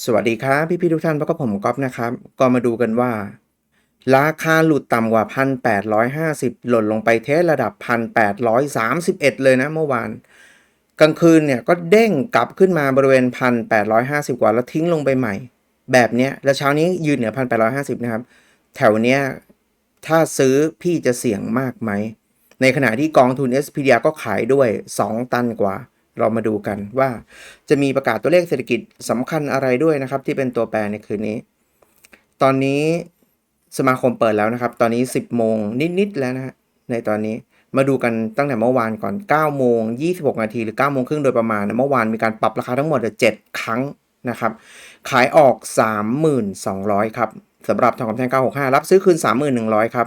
สวัสดีครับพี่ๆทุกท่านพบกับผมก๊อฟนะครับ ก็มาดูกันว่า ราคาหลุดต่ำกว่า 1,850 หล่นลงไปเทสระดับ 1,831 เลยนะเมื่อวาน กลางคืนเนี่ยก็เด้งกลับขึ้นมาบริเวณ 1,850 กว่าแล้วทิ้งลงไปใหม่ แบบเนี้ยแล้วเช้านี้ยืนเหนือ 1,850 นะครับ แถวเนี้ยถ้าซื้อพี่จะเสี่ยงมากไหม ในขณะที่กองทุน SPDR ก็ขายด้วย 2 ตันกว่า เรามาดูกันว่าจะมีประกาศตัวเลขเศรษฐกิจสำคัญอะไรด้วยนะครับ ที่เป็นตัวแปรในคืนนี้ ตอนนี้สมาคมเปิดแล้วนะครับ ตอนนี้ 10 โมงนิดๆแล้วนะฮะในตอนนี้มาดูกันตั้งแต่เมื่อวานก่อน9โมง26 นาทีหรือ9โมงครึ่งโดยประมาณนะเมื่อวานมีการปรับราคาทั้งหมด7ครั้งนะครับ ขายออก 3,200 ครับสำหรับทองคำแท่ง 965 รับซื้อคืน 3,100 ครับ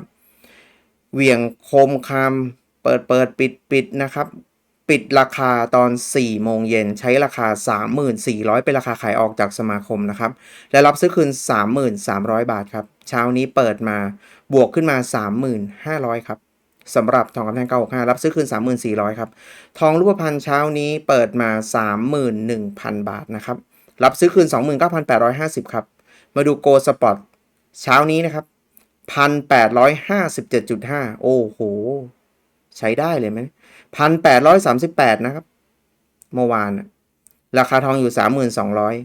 เหวี่ยงโคมคำเปิดเปิดปิดปิดนะครับ ปิดราคาตอน 4 โมงเย็นใช้ราคา 3,400 เป็นราคาขายออกจากสมาคมนะครับ และรับซื้อคืน 3,300 บาทครับ เช้านี้เปิดมาบวกขึ้นมา 3,500 ครับสำหรับทองคำแท่ง965 รับซื้อคืน 3,400 ครับ ทองรูปพรรณเช้านี้เปิดมา 31,000 บาทนะครับ รับซื้อคืน 29,850 ครับ มาดูโกลสปอร์ตเช้านี้นะครับ 1,857.5 โอ้โห ใช้ได้เลยไหม พันแปดร้อยสามสิบแปดนะครับ เมื่อวาน ราคาทองอยู่สามหมื่นสองร้อย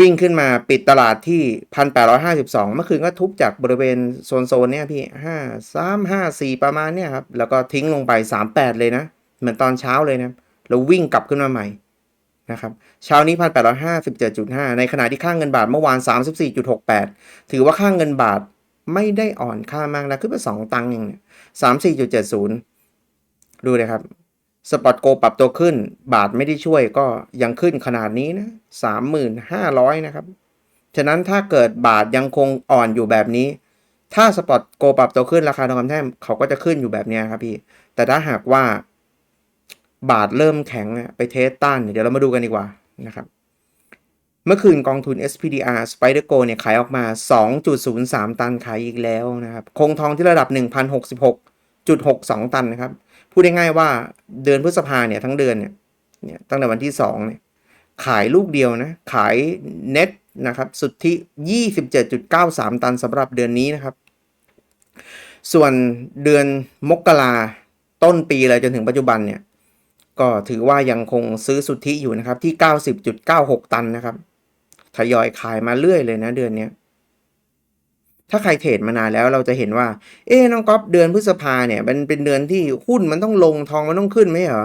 วิ่งขึ้นมาปิดตลาดที่พันแปดร้อยห้าสิบสองเมื่อคืนก็ทุบจากบริเวณโซนโซนเนี่ยพี่ห้าสามห้าสี่ประมาณเนี่ยครับ แล้วก็ทิ้งลงไปสามแปดเลยนะ เหมือนตอนเช้าเลยนะแล้ววิ่งกลับขึ้นมาใหม่นะครับเช้านี้พันแปดร้อยห้าสิบเจ็ดจุดห้าในขณะที่ค่างเงินบาทเมื่อวานสามสิบสี่จุดหกแปดถือว่าค่างเงินบาท ไม่ได้อ่อนค่ามากนะขึ้นไปสองตังค์เองสามสี่จุดเจ็ดศูนย์ดูเลยครับสปอตโกปรับตัวขึ้น บาทไม่ได้ช่วยก็ยังขึ้นขนาดนี้นะสามหมื่นห้าร้อยนะครับ ฉะนั้นถ้าเกิดบาทยังคงอ่อนอยู่แบบนี้ ถ้าสปอตโกปรับตัวขึ้นราคาทองคำแท่งเขาก็จะขึ้นอยู่แบบนี้ครับพี่ แต่ถ้าหากว่า บาทเริ่มแข็งไปเทสต้าน เดี๋ยวเรามาดูกันดีกว่านะครับ เมื่อคืนกองทุน SPDR Spider Go เนี่ยขายออกมา 2.03 ตันขายอีกแล้วนะครับ คงทองที่ระดับ 1,066.62 ตันนะครับ พูดได้ง่ายว่าเดือนพฤษภาเนี่ยทั้งเดือนเนี่ยเนี่ยตั้งแต่วันที่2เนี่ยขายลูกเดียวนะ ขายเน็ตนะครับสุทธิ27.93 ตันสำหรับเดือนนี้นะครับ ส่วนเดือนมกราต้นปีเลยจนถึงปัจจุบันเนี่ยก็ถือว่ายังคงซื้อสุทธิอยู่นะครับที่ 90.96 ตันนะครับ ทยอยขายมาเรื่อยเลยนะเดือนนี้ถ้าใครเทรดมานานแล้วเราจะเห็นว่า เอ๊น้องก๊อฟเดือนพฤษภาเนี่ย มันเป็นเดือนที่หุ้นมันต้องลงทองมันต้องขึ้นไหมเหรอ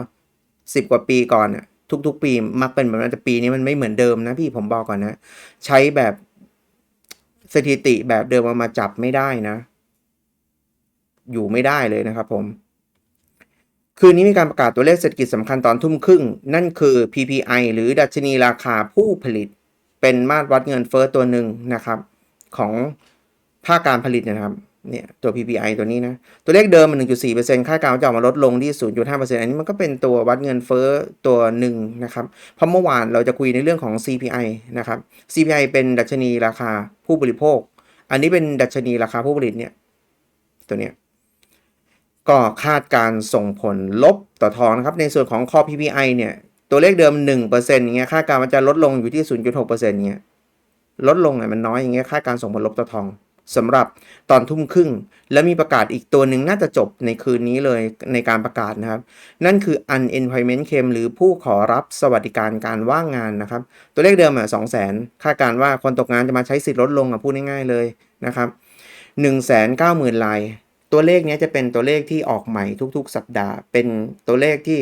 สิบกว่าปีก่อนอะทุกๆ ปีมักเป็นแบบนั้นแต่ปีนี้มันไม่เหมือนเดิมนะพี่ผมบอกก่อนนะ ใช้แบบสถิติแบบเดิมเอามาจับไม่ได้นะ อยู่ไม่ได้เลยนะครับผม คืนนี้มีการประกาศตัวเลขเศรษฐกิจสำคัญตอนทุ่มครึ่ง นั่นคือ PPI หรือดัชนีราคาผู้ผลิต เป็นมาตรวัดเงินเฟ้อตัวหนึ่งนะครับ ของภาคการผลิตนะครับเนี่ยตัว PPI ตัวนี้นะ ตัวเลขเดิมมัน1.4%คาดการณ์ว่าจะออกมาลดลงที่ 0.5%อันนี้มันก็เป็นตัววัดเงินเฟ้อตัวหนึ่งนะครับ เพราะเมื่อวานเราจะคุยในเรื่องของ CPI นะครับ CPI เป็นดัชนีราคาผู้บริโภค อันนี้เป็นดัชนีราคาผู้ผลิตเนี่ยตัวเนี้ยก็คาดการส่งผลลบต่อทองนะครับ ในส่วนของ core PPI เนี่ย ตัวเลขเดิม1%อย่างเงี้ยค่าการมันจะลดลงอยู่ที่ 0.6%เงี้ยลดลงเนี่ยมันน้อยอย่างเงี้ยค่าการส่งผลลบต่อทองสำหรับตอนทุ่มครึ่ง และมีประกาศอีกตัวหนึ่งน่าจะจบในคืนนี้เลยในการประกาศนะครับ นั่นคือ unemployment claim หรือผู้ขอรับสวัสดิการการว่างงานนะครับ ตัวเลขเดิมอะ2 0 0 0 0 0คาดการว่าคนตกงานจะมาใช้สิทธิ์ลดลงอะพูดง่ายๆเลยนะครับ1 9 0 0 0 0ราย ตัวเลขนี้จะเป็นตัวเลขที่ออกใหม่ทุกๆ สัปดาห์ เป็นตัวเลขที่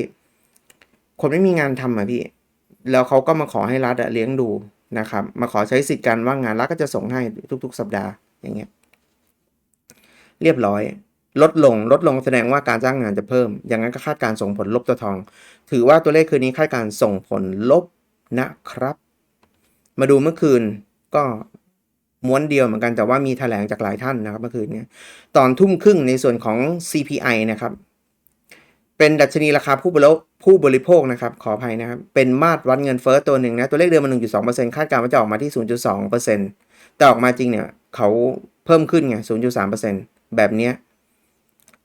คนไม่มีงานทำอะพี่ แล้วเขาก็มาขอให้รัฐเลี้ยงดูนะครับ มาขอใช้สิทธิ์การว่างงานรัฐก็จะส่งให้ทุก ๆ สัปดาห์อย่างเงี้ยเรียบร้อย ลดลงลดลงแสดงว่าการจ้างงานจะเพิ่ม อย่างนั้นก็คาดการส่งผลลบตัวทอง ถือว่าตัวเลขคืนนี้คาดการส่งผลลบนะครับ มาดูเมื่อคืนก็ม้วนเดียวเหมือนกันแต่ว่ามีแถลงจากหลายท่านนะครับเมื่อคืนนี้ตอนทุ่มครึ่งในส่วนของ CPI นะครับ เป็นดัชนีราคาผู้บริโภคผู้บริโภคนะครับขออภัยนะครับ เป็นมาตรวัดเงินเฟ้อตัวหนึ่งนะ ตัวเลขเดิมมัน1.2%คาดการณ์ว่าจะออกมาที่ 0.2%แต่ออกมาจริงเนี่ยเขาเพิ่มขึ้นไง 0.3%แบบเนี้ย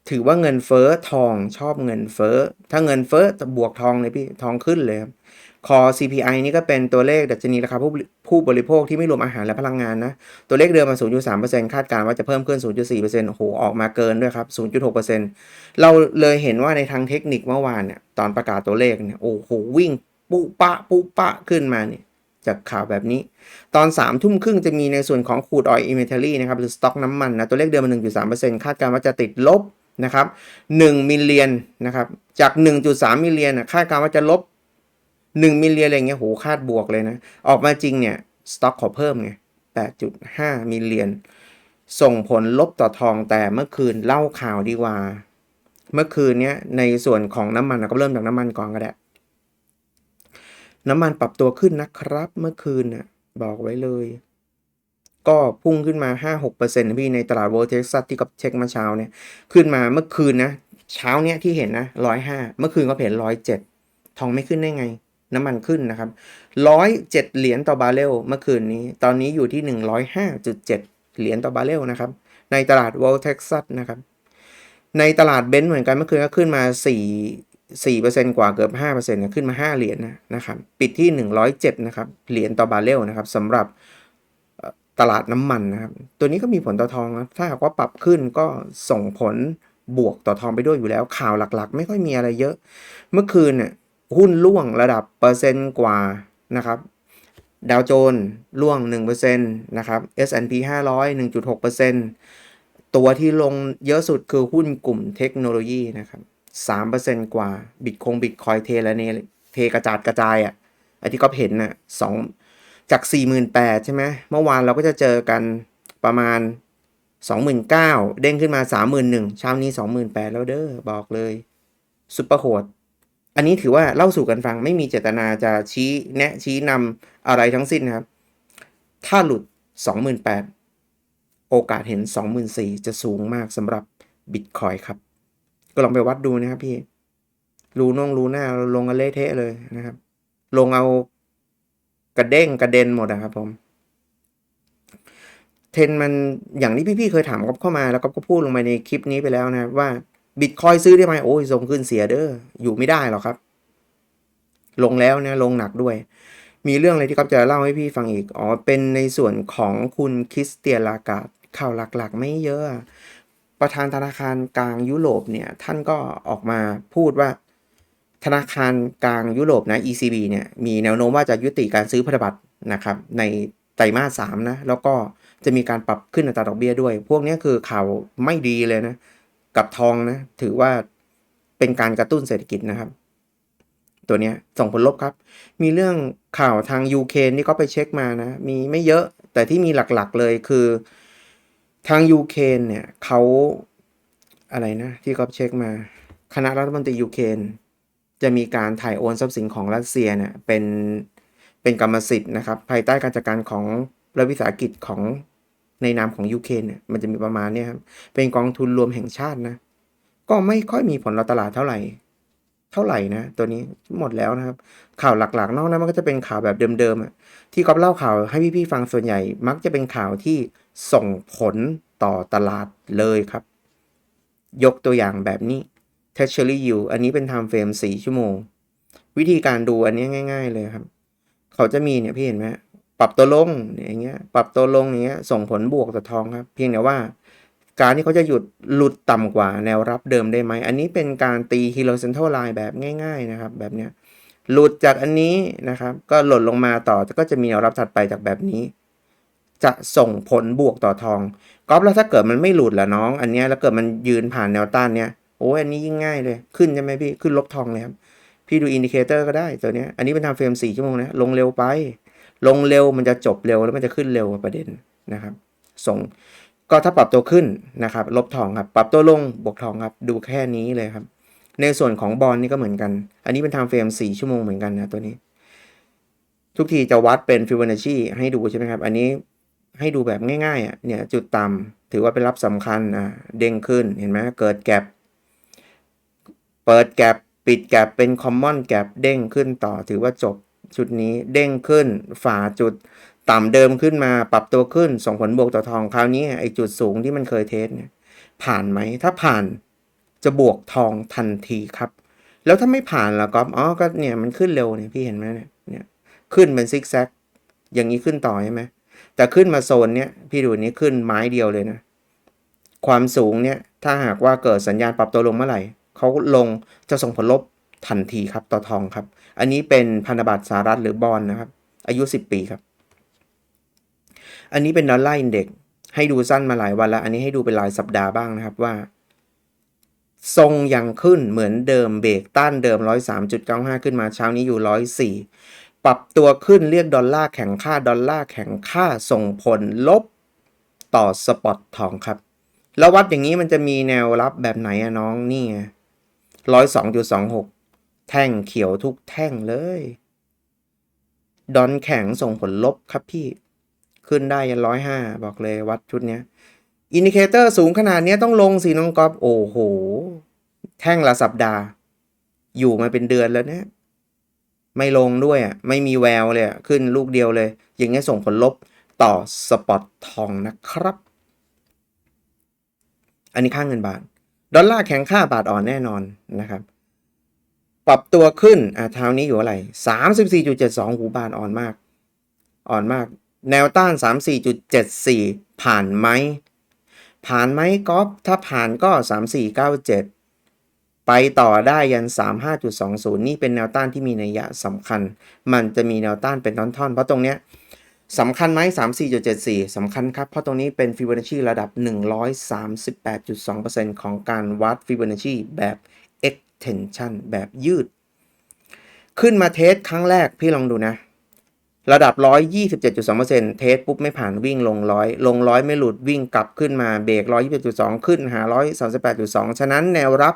ถือว่าเงินเฟ้อทองชอบเงินเฟ้อถ้าเงินเฟ้อจะบวกทองเลยพี่ทองขึ้นเลยครับ คอ CPI นี่ก็เป็นตัวเลขดัชนีราคาผู้ผู้บริโภคที่ไม่รวมอาหารและพลังงานนะ ตัวเลขเดิมมา 0.3%คาดการณ์ว่าจะเพิ่มขึ้น 0.4%โอ้โห ออกมาเกินด้วยครับ 0.6%เราเลยเห็นว่าในทางเทคนิคเมื่อวานเนี่ย ตอนประกาศตัวเลขเนี่ย โอ้โห วิ่ง ปุปะ ปุปะขึ้นมาเนี่ยจากข่าวแบบนี้ ตอน3ามทุ่มครึ่งจะมีในส่วนของขูดออยล์อินเวนทอรี่นะครับ หรือสต็อกน้ำมันนะ ตัวเลขเดิมมา 1.3%คาดการณ์ว่าจะติดลบนะครับ1มิลเลียนนะครับ จาก 1.3 มิลเลียนนะคาดการณ์ว่าจะลบ 1มิลเลียนอะไรเงี้ยโหคาดบวกเลยนะ ออกมาจริงเนี่ยสต็อกขอเพิ่มไง8.5 มิลเลียน ส่งผลลบต่อทองแต่เมื่อคืนเล่าข่าวดีกว่า เมื่อคืนเนี้ยในส่วนของน้ำมันนะก็เริ่มจากน้ำมันก่อนก็ได้ น้ำมันปรับตัวขึ้นนะครับ เมื่อคืนน่ะบอกไว้เลย ก็พุ่งขึ้นมา 5-6%นะพี่ในตลาดเวอร์เท็กซัสที่ก็เช็คมาเช้าเนี่ย ขึ้นมาเมื่อคืนนะ เช้าเนี้ยที่เห็นนะ 105 เมื่อคืนก็เห็น 107 ทองไม่ขึ้นได้ไง น้ำมันขึ้นนะครับ107เหรียญต่อบาร์เรลเมื่อคืนนี้ ตอนนี้อยู่ที่105.7เหรียญต่อบาร์เรลนะครับ ในตลาด World Texas นะครับ ในตลาดเบนซ์เหมือนกันเมื่อคืนก็ขึ้นมา4 4%กว่าเกือบ5%เนี่ยขึ้นมา5เหรียญนะนะครับ ปิดที่107นะครับ เหรียญต่อบาร์เรลนะครับสำหรับตลาดน้ำมันนะครับ ตัวนี้ก็มีผลต่อทองนะถ้าหากว่าปรับขึ้นก็ส่งผลบวกต่อทองไปด้วยอยู่แล้ว ข่าวหลักๆ ไม่ค่อยมีอะไรเยอะ เมื่อคืนเนี่ย หุ้นล่วงระดับเปอร์เซ็นต์กว่านะครับดาวโจนส์ล่วง1%นะครับ S&P 500 1.6%ตัวที่ลงเยอะสุดคือหุ้นกลุ่มเทคโนโลยีนะครับ 3%กว่าบิตคงบิตคอยเทและเนเทกระจาดกระจายอะ่ะไอที่ก็เห็นน่ะสองจาก 48,000 ใช่ไหมเมื่อวานเราก็จะเจอกันประมาณ 29,000 เด้งขึ้นมา 31,000เช้านี้ 28,000 แล้วเด้อบอกเลยซุปเปอร์โหด อันนี้ถือว่าเล่าสู่กันฟังไม่มีเจตนาจะชี้แนะชี้นำอะไรทั้งสิ้นครับ ถ้าหลุด 28,000 โอกาสเห็น 24,000 จะสูงมากสำหรับบิตคอยครับ ก็ลองไปวัดดูนะครับพี่ รูน่งรูหน้าลงกันเละเทะเลยนะครับ ลงเอากระเด้งกระเด็นหมดนะครับผมเทนมันอย่างที่พี่ๆเคยถามก็เข้ามาแล้วก็พูดลงไปในคลิปนี้ไปแล้วนะว่า บิตคอยซื้อได้ไหมโอ้ยส่งขึ้นเสียเด้ออยู่ไม่ได้หรอกครับ ลงแล้วนะลงหนักด้วย มีเรื่องอะไรที่ก๊อฟจะเล่าให้พี่ฟังอีกอ๋อเป็นในส่วนของคุณคริสเตียนลากาดข่าวหลักๆ ไม่เยอะ ประธานธนาคารกลางยุโรปเนี่ย ท่านก็ออกมาพูดว่า ธนาคารกลางยุโรปนะ ECB เนี่ยมีแนวโน้มว่าจะยุติการซื้อพันธบัตรนะครับในไตรมาสสามนะแล้วก็จะมีการปรับขึ้นอัตราดอกเบี้ยด้วย พวกนี้คือข่าวไม่ดีเลยนะ กับทองนะถือว่าเป็นการกระตุ้นเศรษฐกิจนะครับ ตัวนี้ส่งผลลบครับ มีเรื่องข่าวทางยูเครนนี่ก็ไปเช็คมานะ มีไม่เยอะแต่ที่มีหลักๆเลยคือทางยูเครนเนี่ยเขาอะไรนะ ที่เขาเช็คมา คณะรัฐมนตรียูเครนจะมีการถ่ายโอนทรัพย์สินของรัสเซียเนี่ยเป็นเป็นกรรมสิทธิ์นะครับ ภายใต้การจัดการของรัฐวิสาหกิจของ ในนามของยูเครนเนี่ยมันจะมีประมาณเนี้ยครับเป็นกองทุนรวมแห่งชาตินะ ก็ไม่ค่อยมีผลต่อตลาดเท่าไหร่ เท่าไหร่นะ ตัวนี้หมดแล้วนะครับ ข่าวหลักๆนอกนั้นมันก็จะเป็นข่าวแบบเดิมๆอะที่ก๊อฟเล่าข่าวให้พี่ๆฟังส่วนใหญ่ มักจะเป็นข่าวที่ส่งผลต่อตลาดเลยครับ ยกตัวอย่างแบบนี้ Treasury Yield อันนี้เป็น time frame 4ชั่วโมง วิธีการดูอันนี้ง่าย ๆ เลยครับ เขาจะมีเนี่ยพี่เห็นไหม ปรับตัวลงเนี่ยอย่างเงี้ยปรับตัวลงอย่างเงี้ยส่งผลบวกต่อทองครับ เพียงแต่ว่า การที่เขาจะหยุดหลุดต่ำกว่าแนวรับเดิมได้ไหม อันนี้เป็นการตี horizontal line แบบง่าย ๆนะครับ แบบเนี้ยหลุดจากอันนี้นะครับ ก็หล่นลงมาต่อก็จะมีแนวรับถัดไปจากแบบนี้ จะส่งผลบวกต่อทองก๊อฟแล้วถ้าเกิดมันไม่หลุดล่ะน้อง อันเนี้ยแล้วเกิดมันยืนผ่านแนวต้านเนี้ยโอ้ยอันนี้ยิ่งง่ายเลยขึ้นใช่ไหมพี่ขึ้นลบทองเลยครับพี่ดูอินดิเคเตอร์ก็ได้ตัวเนี้ยอันนี้เป็นทำเฟรม4ชั่วโมงนะลงเร็วไป ลงเร็วมันจะจบเร็วแล้วมันจะขึ้นเร็วประเด็นนะครับ ส่งก็ถ้าปรับตัวขึ้นนะครับ ลบทองครับ ปรับตัวลงบวกทองครับ ดูแค่นี้เลยครับ ในส่วนของบอลนี่ก็เหมือนกัน อันนี้เป็นทำเฟรม4 ชั่วโมงเหมือนกันนะตัวนี้ ทุกทีจะวัดเป็นฟิ b o นัชชีให้ดูใช่ไหมครับ อันนี้ให้ดูแบบง่ายๆอะเนี่ยจุดต่ำถือว่าเป็นรับสำคัญอะเด้งขึ้นเห็นไหมเกิดแกลบเปิดแกลบปิดแกลบเป็นคอมมอนแกลบเด้งขึ้นต่อถือว่าจบ ชุดนี้เด้งขึ้นฝ่าจุดต่ำเดิมขึ้นมาปรับตัวขึ้น ส่งผลบวกต่อทองคราวนี้ไอ้จุดสูงที่มันเคยเทสเนี่ยผ่านไหม ถ้าผ่านจะบวกทองทันทีครับ แล้วถ้าไม่ผ่านล่ะก็อ๋อก็เนี่ยมันขึ้นเร็วเนี่ยพี่เห็นไหมเนี่ยเนี่ยขึ้นเป็นซิกแซกอย่างนี้ขึ้นต่อใช่ไหมแต่ขึ้นมาโซนเนี้ยพี่ดูนี้ขึ้นไม้เดียวเลยนะ ความสูงเนี่ยถ้าหากว่าเกิดสัญญาณปรับตัวลงเมื่อไหร่เขาลงจะส่งผลลบ ทันทีครับต่อทองครับ อันนี้เป็นพันธบัตรสหรัฐหรือบอลนะครับ อายุ 10 ปีครับ อันนี้เป็นดอลลาร์อินเด็กให้ดูสั้นมาหลายวันแล้ว อันนี้ให้ดูเป็นรายสัปดาห์บ้างนะครับว่า ทรงยังขึ้นเหมือนเดิมเบรกต้านเดิม 103.95 ขึ้นมาเช้านี้อยู่ 104 ปรับตัวขึ้นเรียกดอลลาร์แข็งค่าดอลลาร์แข็งค่าส่งผลลบต่อสปอตทองครับแล้ววัดอย่างนี้มันจะมีแนวรับแบบไหนอะน้องนี่ไงร้อยสองจุดสองหก แท่งเขียวทุกแท่งเลย ดอนแข็งส่งผลลบครับพี่ ขึ้นได้ยันร้อยห้าบอกเลยวัดชุดเนี้ย อินดิเคเตอร์สูงขนาดนี้ต้องลงสีน้องกอฟโอ้โห แท่งละสัปดาห์ อยู่มาเป็นเดือนแล้วเนี่ยไม่ลงด้วยอะไม่มีแววเลยอะขึ้นลูกเดียวเลย อย่างเงี้ส่งผลลบต่อสปอตทองนะครับ อันนี้ค่าเงินบาท ดอลลาร์แข็งค่าบาทอ่อนแน่นอนนะครับ ปรับตัวขึ้นอะเท้านี้อยู่อะไรสามสิบสี่จุดเจ็ดสองหูบาทอ่อนมาก อ่อนมาก แนวต้านสามสี่จุดเจ็ดสี่ผ่านไหม ผ่านไหมก๊อฟถ้าผ่านก็สามสี่เก้าเจ็ดไปต่อได้ยัน 35.20 นี่เป็นแนวต้านที่มีนัยยะสำคัญ มันจะมีแนวต้านเป็นท่อนๆ เพราะตรงเนี้ยสำคัญไหม34.74 สำคัญครับ เพราะตรงนี้เป็นฟิโบนัชชีระดับ 138.2%ของการวัดฟิโบนัชชีแบบ extension แบบยืด ขึ้นมาเทสครั้งแรกพี่ลองดูนะ ระดับ 127.2%เทสปุ๊บไม่ผ่านวิ่งลงร้อยลงร้อยไม่หลุดวิ่งกลับขึ้นมาเบรก127.2 ขึ้นหา 138.2 ฉะนั้นแนวรับ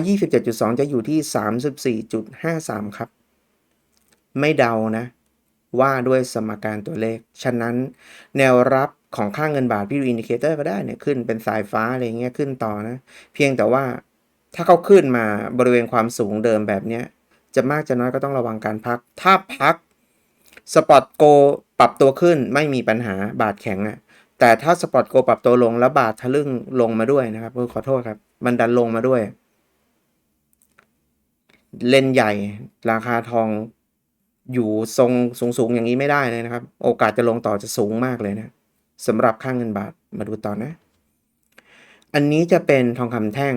127.2 จะอยู่ที่ 34.53 ครับ ไม่เดานะ ว่าด้วยสมการตัวเลข ฉะนั้นแนวรับของค่าเงินบาท พี่ดูอินดิเคเตอร์ก็ได้เนี่ยขึ้นเป็นสายฟ้าอะไรเงี้ยขึ้นต่อนะ เพียงแต่ว่า ถ้าเขาขึ้นมาบริเวณความสูงเดิมแบบนี้จะมากจะน้อยก็ต้องระวังการพัก ถ้าพักสปอตโกปรับตัวขึ้นไม่มีปัญหาบาทแข็งอะแต่ถ้าสปอตโกปรับตัวลงแล้วบาททะลึ่งลงมาด้วยนะครับขอโทษครับ มันดันลงมาด้วย เล่นใหญ่ ราคาทองอยู่ทรงสูงๆอย่างนี้ไม่ได้เลยนะครับ โอกาสจะลงต่อจะสูงมากเลยนะสำหรับค่างเงินบาทมาดูต่อนะ อันนี้จะเป็นทองคำแท่ง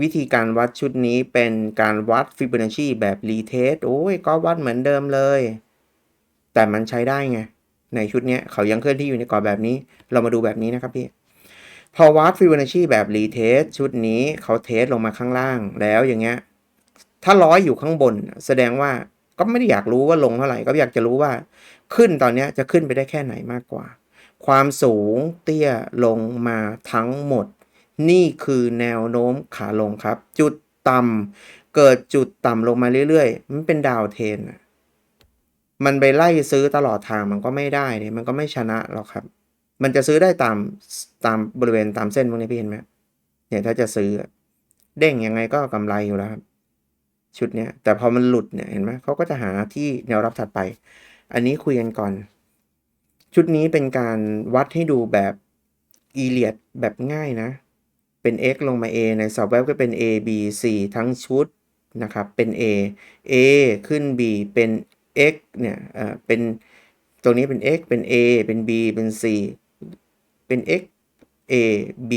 วิธีการวัดชุดนี้เป็นการวัดฟิบนัชชีแบบรีเทสโอ้ยก็วัดเหมือนเดิมเลย แต่มันใช้ได้ไง ในชุดนี้เขายังเคลื่อนที่อยู่ในกรอบแบบนี้ เรามาดูแบบนี้นะครับพี่ พอวัดฟิบนัชชีแบบรีเทสชุดนี้เขาเทสลงมาข้างล่างแล้วอย่างเงี้ย ถ้าร้อยอยู่ข้างบน แสดงว่าก็ไม่ได้อยากรู้ว่าลงเท่าไหร่ ก็อยากจะรู้ว่าขึ้นตอนนี้จะขึ้นไปได้แค่ไหนมากกว่า ความสูงเตี้ยลงมาทั้งหมด นี่คือแนวโน้มขาลงครับ จุดต่ำเกิดจุดต่ำลงมาเรื่อยๆ มันเป็นดาวเทนอะมันไปไล่ซื้อตลอดทางมันก็ไม่ได้เนี่ยมันก็ไม่ชนะหรอกครับ มันจะซื้อได้ตามตามบริเวณตามเส้นพวกนี้พี่เห็นไหมเนี่ยถ้าจะซื้อเด้งยังไงก็กำไรอยู่แล้วครับ ชุดเนี้ยแต่พอมันหลุดเนี่ยเห็นไหมเขาก็จะหาที่แนวรับถัดไป อันนี้คุยกันก่อน ชุดนี้เป็นการวัดให้ดูแบบอีเลียดแบบง่ายนะ เป็น x ลงมา a ในสอบแวบก็เป็น a b c ทั้งชุดนะครับ เป็น a a ขึ้น b เป็น x เนี่ยเอ่อเป็นตรงนี้เป็น x เป็น a เป็น b เป็น c เป็น x a b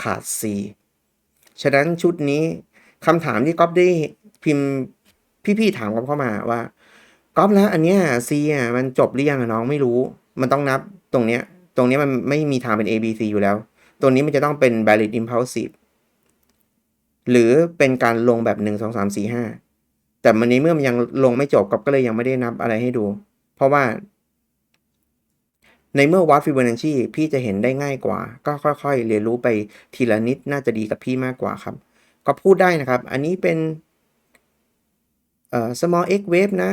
ขาด c ฉะนั้นชุดนี้คำถามที่ก๊อฟได้พิมพ์พี่ๆถามก๊อฟเข้ามาว่าก๊อฟแล้วอันเนี้ย c อะมันจบหรือยังน้องไม่รู้ มันต้องนับตรงเนี้ยตรงเนี้ยมันไม่มีทางเป็น a b c อยู่แล้ว ตัวนี้มันจะต้องเป็น valid impulsive หรือเป็นการลงแบบ 1 2 3 4 5 แต่มันนี้เมื่อมันยังลงไม่จบกับก็เลยยังไม่ได้นับอะไรให้ดู เพราะว่า ในเมื่อวัดฟิโบนัชชีพี่จะเห็นได้ง่ายกว่า ก็ค่อยๆ เรียนรู้ไปทีละนิดน่าจะดีกับพี่มากกว่าครับ ก็พูดได้นะครับ อันนี้เป็นเอ่อ small x wave นะ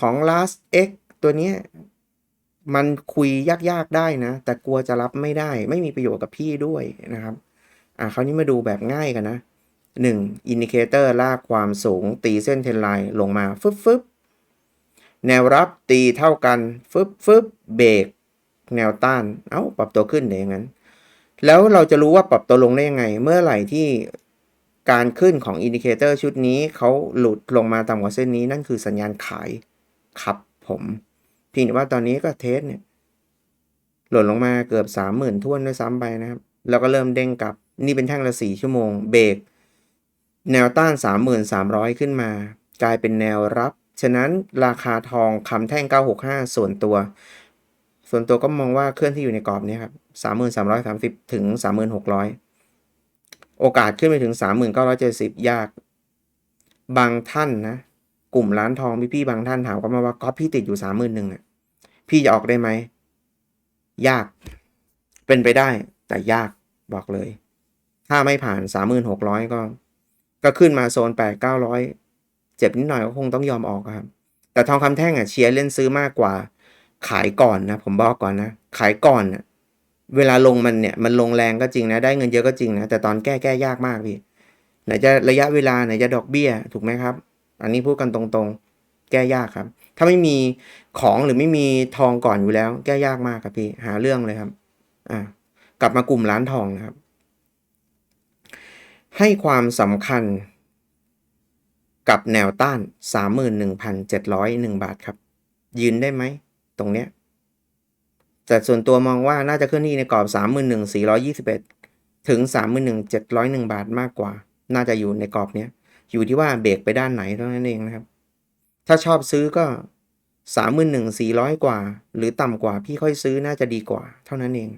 ของ last x ตัวนี้ มันคุยยากๆได้นะ แต่กลัวจะรับไม่ได้ ไม่มีประโยชน์กับพี่ด้วยนะครับ อ่าคราวนี้มาดูแบบง่ายกันนะ 1. อินดิเคเตอร์ลากความสูง ตีเส้นเทรนไลน์ลงมาฟึบฟึบแนวรับตีเท่ากันฟึบฟึบเบรกแนวต้าน เอ้า ปรับตัวขึ้นได้ยังงั้น แล้วเราจะรู้ว่าปรับตัวลงได้ยังไง เมื่อไหร่ที่การขึ้นของอินดิเคเตอร์ชุดนี้เขาหลุดลงมาต่ำกว่าเส้นนี้นั่นคือสัญญาณขายครับผม เพียงแต่ว่าตอนนี้ก็เทสเนี่ยหล่นลงมาเกือบสามหมื่นท่วนด้วยซ้ำไปนะครับ แล้วก็เริ่มเด้งกลับ นี่เป็นแท่งละสี่ชั่วโมง เบรกแนวต้านสามหมื่นสามร้อยขึ้นมา กลายเป็นแนวรับ ฉะนั้นราคาทองคำแท่ง 965 ส่วนตัว ส่วนตัวก็มองว่าเคลื่อนที่อยู่ในกรอบนี้ครับ 3330 ถึง 3600 โอกาสขึ้นไปถึง 3970 ยาก บางท่านนะ กลุ่มร้านทองพี่ๆบางท่านถามก็มาว่าก๊อฟพี่ติดอยู่31,000น่ะพี่จะออกได้ไหม ยาก เป็นไปได้ แต่ยากบอกเลย ถ้าไม่ผ่าน3600ก็ ก็ขึ้นมาโซน8 900เจ็บนิดหน่อยก็คงต้องยอมออกครับ แต่ทองคำแท่งอะเชียร์เล่นซื้อมากกว่า ขายก่อนนะ ผมบอกก่อนนะ ขายก่อนน่ะเวลาลงมันเนี่ยมันลงแรงก็จริงนะ ได้เงินเยอะก็จริงนะ แต่ตอนแก้แก้ยากมากพี่ไหนจะระยะเวลาไหนจะดอกเบี้ยถูกไหมครับ อันนี้พูดกันตรงๆ แก้ยากครับ ถ้าไม่มีของหรือไม่มีทองก่อนอยู่แล้ว แก้ยากมากครับพี่หาเรื่องเลยครับ อ่ากลับมากลุ่มร้านทองนะครับ ให้ความสำคัญกับแนวต้าน 31,701 บาทครับ ยืนได้ไหม ตรงเนี้ย แต่ส่วนตัวมองว่าน่าจะเคลื่อนที่ในกรอบ 31,421 ถึง 31,701 บาทมากกว่า น่าจะอยู่ในกรอบเนี้ย อยู่ที่ว่าเบรกไปด้านไหนเท่านั้นเองนะครับ ถ้าชอบซื้อก็31,400กว่า หรือต่ำกว่าพี่ค่อยซื้อน่าจะดีกว่า เท่านั้นเอง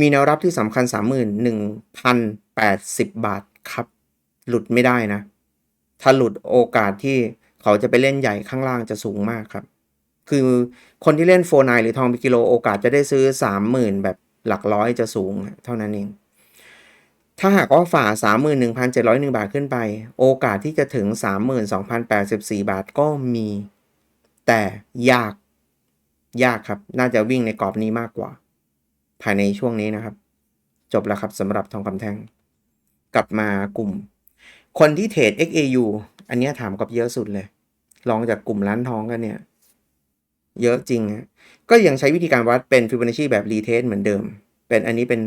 มีแนวรับที่สำคัญ31,080บาทครับ หลุดไม่ได้นะ ถ้าหลุดโอกาสที่เขาจะไปเล่นใหญ่ข้างล่างจะสูงมากครับ คือคนที่เล่นโฟนหรือทองปกิโลโอกาสจะได้ซื้อ30,000แบบหลักร้อยจะสูง เท่านั้นเอง ถ้าหากว่าฝ่า 31,701 บาทขึ้นไป โอกาสที่จะถึง 32,084 บาทก็มี แต่ยาก ยากครับ น่าจะวิ่งในกรอบนี้มากกว่า ภายในช่วงนี้นะครับ จบแล้วครับสำหรับทองคำแท่ง กลับมากลุ่ม คนที่เทรด XAU อันนี้ถามกับเยอะสุดเลย ลองจากกลุ่มร้านทองกันเนี่ย เยอะจริงฮะก็ยังใช้วิธีการวัดเป็น Fibonacci แบบ retest เหมือนเดิม เป็นอันนี้เป็น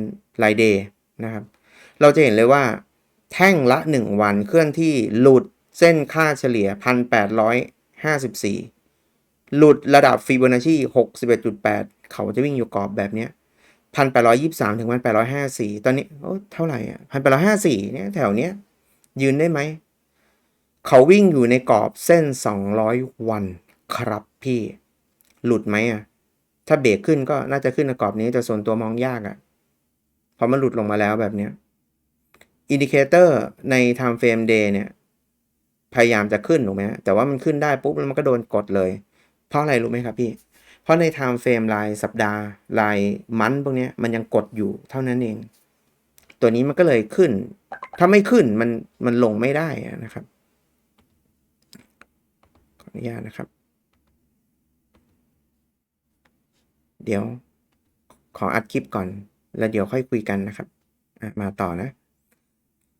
รายเดย์นะครับ เราจะเห็นเลยว่า แท่งละ 1 วันเคลื่อนที่หลุดเส้นค่าเฉลี่ย 1,854 หลุดระดับ Fibonacci 61.8 เขาจะวิ่งอยู่กรอบแบบนี้ย1,823ถึง1,854ตอนนี้โอ้เท่าไหร่อะ1,854เนี่ยแถวเนี้ยยืนได้ไหม เขาวิ่งอยู่ในกรอบเส้น200วันครับพี่ หลุดไหมอะ ถ้าเบรกขึ้นก็น่าจะขึ้นในกรอบนี้แต่ส่วนตัวมองยากอะ เพราะมันหลุดลงมาแล้วแบบเนี้ย อินดิเคเตอร์ใน time frame day เนี่ย พยายามจะขึ้นถูกไหมฮะแต่ว่ามันขึ้นได้ปุ๊บแล้วมันก็โดนกดเลย เพราะอะไรรู้ไหมครับพี่ เพราะใน time frame รายสัปดาห์รายมันพวกเนี้ยมันยังกดอยู่เท่านั้นเอง ตัวนี้มันก็เลยขึ้น ถ้าไม่ขึ้นมันมันลงไม่ได้นะครับขออนุญาตนะครับ เดี๋ยวขออัดคลิปก่อน แล้วเดี๋ยวค่อยคุยกันนะครับ มาต่อนะ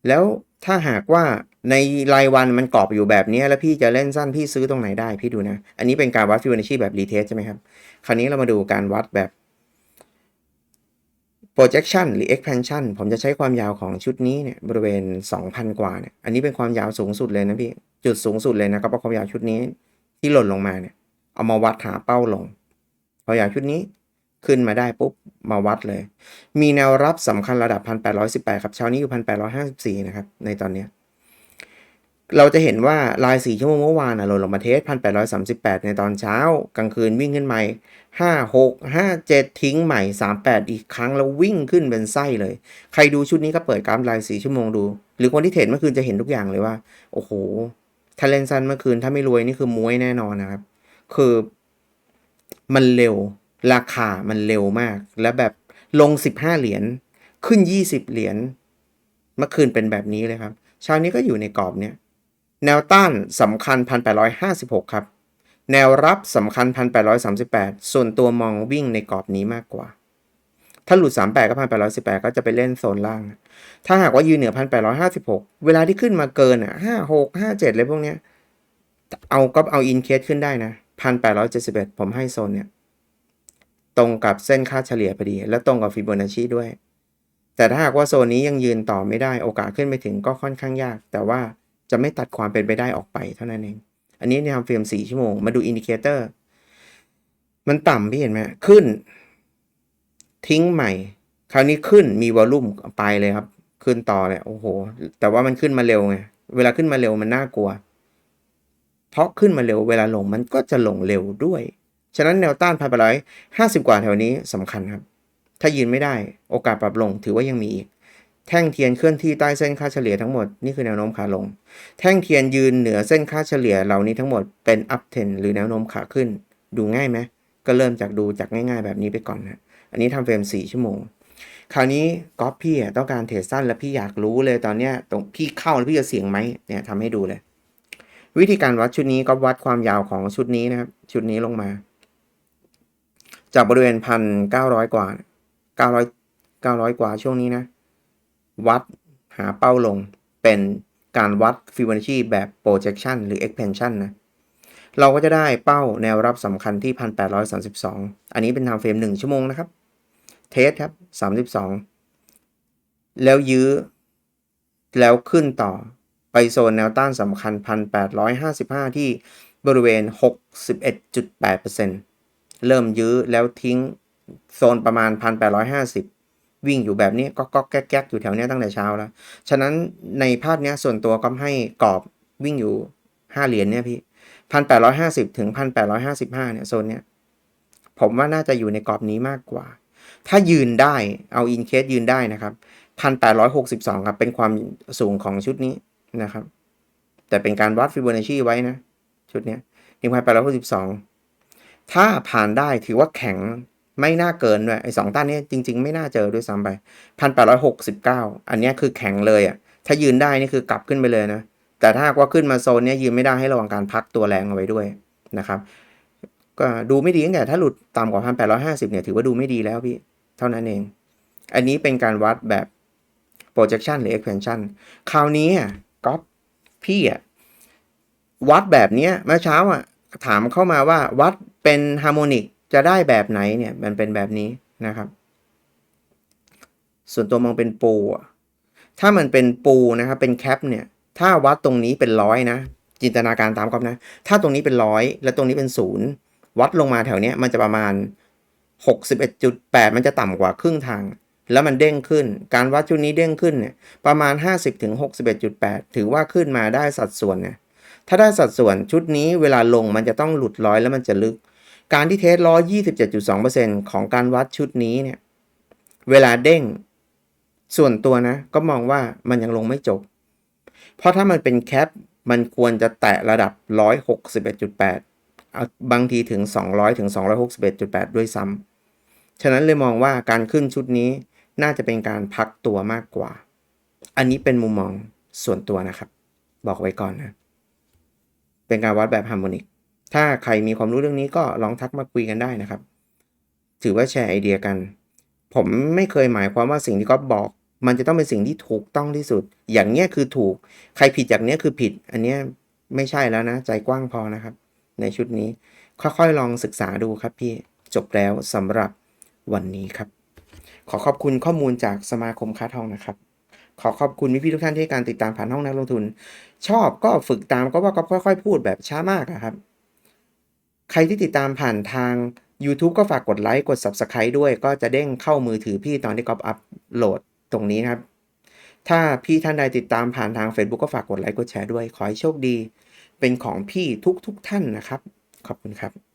แล้วถ้าหากว่าในรายวันมันกรอบอยู่แบบนี้ แล้วพี่จะเล่นสั้นพี่ซื้อตรงไหนได้พี่ดูนะ อันนี้เป็นการวัด Fibonacci แบบ retest ใช่ไหมครับ คราวนี้เรามาดูการวัดแบบ projection หรือ expansion ผมจะใช้ความยาวของชุดนี้เนี่ยบริเวณ 2,000 กว่าเนี่ยอันนี้เป็นความยาวสูงสุดเลยนะพี่ จุดสูงสุดเลยนะครับเพราะความยาวชุดนี้ที่หล่นลงมาเนี่ยเอามาวัดหาเป้าลงความยาวชุดนี้ ขึ้นมาได้ปุ๊บมาวัดเลย มีแนวรับสำคัญระดับ 1,818 ครับเช้านี้อยู่ 1,854 นะครับ ในตอนนี้ เราจะเห็นว่าลายสี่ชั่วโมงเมื่อวานอะหล่นลงมาเทส 1,838 ในตอนเช้า กลางคืนวิ่งขึ้นใหม่ 56 57 ทิ้งใหม่ 38 อีกครั้งแล้ววิ่งขึ้นเป็นไส้เลย ใครดูชุดนี้ก็เปิดกราฟลายสี่ชั่วโมงดู หรือคนที่เทรดเมื่อคืนจะเห็นทุกอย่างเลยว่า โอ้โหถ้าเล่นสั้นเมื่อคืนถ้าไม่รวยนี่คือมวยแน่นอนนะครับ คือมันเร็ว ราคามันเร็วมาก แล้วแบบลง 15 เหรียญขึ้น 20 เหรียญเมื่อคืนเป็นแบบนี้เลยครับ เช้านี้ก็อยู่ในกรอบเนี้ยแนวต้านสำคัญ 1,856 ครับ แนวรับสำคัญ 1,838 ส่วนตัวมองวิ่งในกรอบนี้มากกว่า ถ้าหลุด 38กับ1,818 ก็จะไปเล่นโซนล่าง ถ้าหากว่ายืนเหนือ 1,856 เวลาที่ขึ้นมาเกินอะ56 57เลยพวกเนี้ยเอาก็เอาอินเคสขึ้นได้นะ 1,871 ผมให้โซนเนี่ย ตรงกับเส้นค่าเฉลี่ยพอดี และตรงกับฟิโบนัชชีด้วย แต่ถ้าหากว่าโซนนี้ยังยืนต่อไม่ได้โอกาสขึ้นไปถึงก็ค่อนข้างยาก แต่ว่าจะไม่ตัดความเป็นไปได้ออกไปเท่านั้นเอง อันนี้ในทำเฟรม4ชั่วโมง มาดูอินดิเคเตอร์ มันต่ำพี่เห็นไหมขึ้น ทิ้งใหม่ คราวนี้ขึ้นมีวอลลุ่มไปเลยครับ ขึ้นต่อเลยโอ้โห แต่ว่ามันขึ้นมาเร็วไง เวลาขึ้นมาเร็วมันน่ากลัว เพราะขึ้นมาเร็วเวลาลงมันก็จะลงเร็วด้วย ฉะนั้นแนวต้านพันแปดร้อยห้าสิบกว่าแถวนี้สำคัญครับ ถ้ายืนไม่ได้โอกาสปรับลงถือว่ายังมีอีก แท่งเทียนเคลื่อนที่ใต้เส้นค่าเฉลี่ยทั้งหมดนี่คือแนวโน้มขาลง แท่งเทียนยืนเหนือเส้นค่าเฉลี่ยเหล่านี้ทั้งหมดเป็น up trend หรือแนวโน้มขาขึ้น ดูง่ายไหมก็เริ่มจากดูจากง่าย ๆ แบบนี้ไปก่อนนะอันนี้ทำเฟรม4ชั่วโมงคราวนี้ก๊อฟพี่อะต้องการเทรดสั้นแล้วพี่อยากรู้เลยตอนเนี้ยตรงพี่เข้าแล้วพี่จะเสี่ยงไหมเนี่ยทำให้ดูเลย วิธีการวัดชุดนี้ก็วัดความยาวของชุดนี้นะครับ ชุดนี้ลงมา จากบริเวณพันเก้าร้อยกว่าเก้าร้อยเก้าร้อยกว่าช่วงนี้นะ วัดหาเป้าลงเป็นการวัด Fibonacci แบบ projection หรือ expansion นะ เราก็จะได้เป้าแนวรับสำคัญที่ 1832 อันนี้เป็น time frame 1ชั่วโมงนะครับ เทสครับ 32 แล้วยื้อ แล้วขึ้นต่อไปโซนแนวต้านสำคัญ 1855 ที่บริเวณ 61.8% เริ่มยื้อแล้วทิ้งโซนประมาณ 1850 วิ่งอยู่แบบนี้ก็ก็แก๊กๆอยู่แถวนี้ตั้งแต่เช้าแล้ว ฉะนั้นในภาพเนี้ยส่วนตัวก็ให้กรอบวิ่งอยู่ 5 เหรียญเนี่ยพี่1,850 ถึง 1,855 เนี่ยโซนเนี้ยผมว่าน่าจะอยู่ในกรอบนี้มากกว่า ถ้ายืนได้เอาอินเคสยืนได้นะครับ 1,862 ครับ เป็นความสูงของชุดนี้นะครับ แต่เป็นการวัดฟิโบนัชชีไว้นะ ชุดเนี้ย1,862 ถ้าผ่านได้ถือว่าแข็งไม่น่าเกินด้วยไอ้สองต้านนี้จริง ๆ ไม่น่าเจอด้วยซ้ำไป1,869อันเก้าอันนี้คือแข็งเลยอะถ้ายืนได้นี่คือกลับขึ้นไปเลยนะแต่ถ้ากว่าขึ้นมาโซนนี้ยืนไม่ได้ให้ระวังการพักตัวแรงเอาไว้ด้วยนะครับก็ดูไม่ดีตั้งแต่ถ้าหลุดต่ำกว่าพันแปดร้อยห้าสิบเนี่ยถือว่าดูไม่ดีแล้วพี่ เท่านั้นเอง อันนี้เป็นการวัดแบบ projection หรือ expansion คราวนี้อะก๊อฟพี่อะวัดแบบเนี้ยเมื่อเช้าอะถามเข้ามาว่าวัด เป็นฮาร์โมนิกจะได้แบบไหนเนี่ยมันเป็นแบบนี้นะครับ ส่วนตัวมองเป็นปูอะถ้ามันเป็นปูนะครับเป็นแคปเนี่ยถ้าวัดตรงนี้เป็นร้อยนะ จินตนาการตามก๊อฟนะ ถ้าตรงนี้เป็นร้อยแล้วตรงนี้เป็นศูนย์วัดลงมาแถวเนี้ยมันจะประมาณ 61.8 มันจะต่ำกว่าครึ่งทาง แล้วมันเด้งขึ้น การวัดชุดนี้เด้งขึ้นเนี่ยประมาณ 50ถึง61.8 ถือว่าขึ้นมาได้สัดส่วนเนี่ยถ้าได้สัดส่วนชุดนี้เวลาลงมันจะต้องหลุดร้อยแล้วมันจะลึก การที่เทสร้อย27.2%ของการวัดชุดนี้เนี่ย เวลาเด้ง ส่วนตัวนะ ก็มองว่ามันยังลงไม่จบ เพราะถ้ามันเป็นแคป มันควรจะแตะระดับ161.8เอาบางทีถึง 200ถึง261.8 ด้วยซ้ำ ฉะนั้นเลยมองว่าการขึ้นชุดนี้น่าจะเป็นการพักตัวมากกว่า อันนี้เป็นมุมมองส่วนตัวนะครับ บอกไว้ก่อนนะ เป็นการวัดแบบฮาร์โมนิก ถ้าใครมีความรู้เรื่องนี้ก็ลองทักมาคุยกันได้นะครับ ถือว่าแชร์ไอเดียกัน ผมไม่เคยหมายความว่าสิ่งที่ก๊อฟบอก มันจะต้องเป็นสิ่งที่ถูกต้องที่สุด อย่างเนี้ยคือถูก ใครผิดอย่างเนี้ยคือผิด อันเนี้ยไม่ใช่แล้วนะ ใจกว้างพอนะครับ ในชุดนี้ ค่อยๆลองศึกษาดูครับพี่ จบแล้วสำหรับวันนี้ครับ ขอขอบคุณข้อมูลจากสมาคมค้าทองนะครับขอขอบคุณพี่ๆทุกท่านที่ให้การติดตามผ่านห้องนักลงทุน ชอบก็ฝึกตามก็ว่าก็ค่อย ๆ พูดแบบช้ามากอะครับ ใครที่ติดตามผ่านทาง YouTube ก็ฝากกดไลค์กด Subscribe ด้วย ก็จะเด้งเข้ามือถือพี่ตอนที่ก๊อปอัพโหลดตรงนี้นะครับ ถ้าพี่ท่านใดติดตามผ่านทาง Facebook ก็ฝากกดไลค์กดแชร์ด้วย ขอให้โชคดี เป็นของพี่ทุกๆทท่านนะครับ ขอบคุณครับ